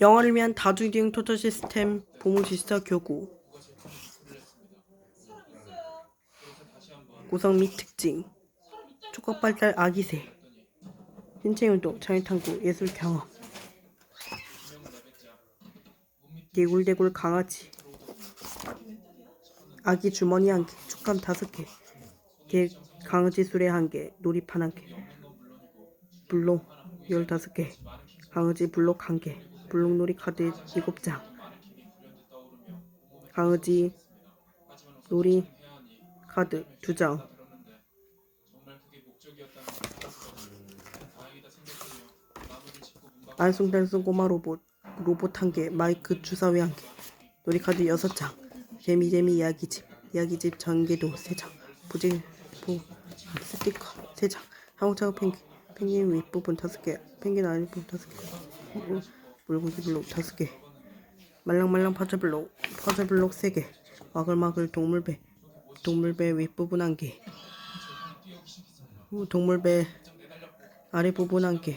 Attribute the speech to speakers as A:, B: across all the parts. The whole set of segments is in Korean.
A: 영어를 위한 다중기능 토터 시스템 보모 지시사 교구. 구성 및 특징. 촉각 발달 아기새. 신체 운동 장애 탐구 예술 경험. 대굴대굴 강아지. 아기 주머니 한 개, 촉감 다섯 개, 개 강아지 수레 한 개, 놀이판 한 개, 블록 열다섯 개, 강아지 블록 한 개, 블록놀이 카드 일곱 장, 강아지 놀이 카드 두 장, 안송달송 꼬마 로봇 로봇 한 개, 마이크 주사위 한 개, 놀이 카드 여섯 장, 재미재미 이야기집 이야기집 전개도 세 장, 부질 부 스티커 세 장, 한국차고 펭귄 펭귄 윗부분 다섯 개, 펭귄 아랫부분 다섯 개, 물- 물고기 블록 다섯 개, 말랑말랑 퍼즐 블록 퍼즐 블록 세 개, 마글마글 동물배 동물배 윗부분 한 개, 어, 동물배 아랫부분 한 개,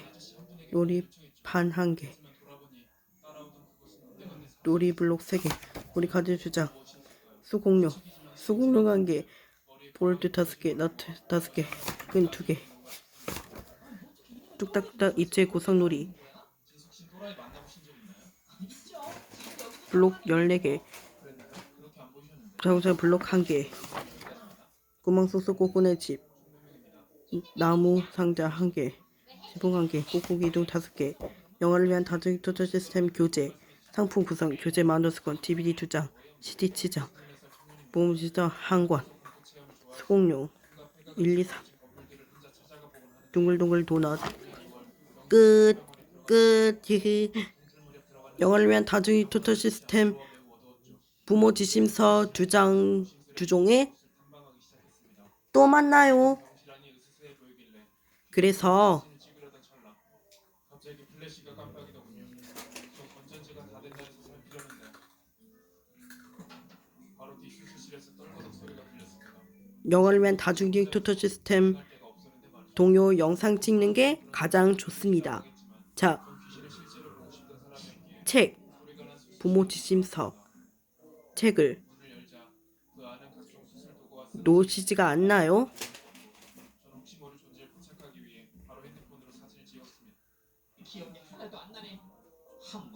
A: 놀이판 한 개, 놀이 블록 3개, 우리 카드 주장, 수공룡, 수공룡 한 개, 볼트 다섯 개, 너트 다섯 개, 끈 두 개, 뚝딱뚝딱 입체 구성놀이, 블록 14개, 자동차 블록 한 개, 구멍 쏙쏙 꼬꾸네 집, 나무 상자 한 개, 지붕 한 개, 꾹꾹이 등 다섯 개, 영화를 위한 다중 토터 시스템 교재, 상품 구성, 교재 마너스권, DVD 두 장, CD 치장, 보험 지장 한 권, 수공용. 1, 2, 3, 둥글둥글 도넛, 끝, 끝. 영화를 위한 다중이 토터 시스템 부모 지심서 두 장, 두 종에 또 만나요. 그래서. 영어를 위한 다중기능 토터 시스템. 동요 영상 찍는 게 가장 좋습니다. 자, 책, 부모 지심서, 책을 놓으시지가 않나요?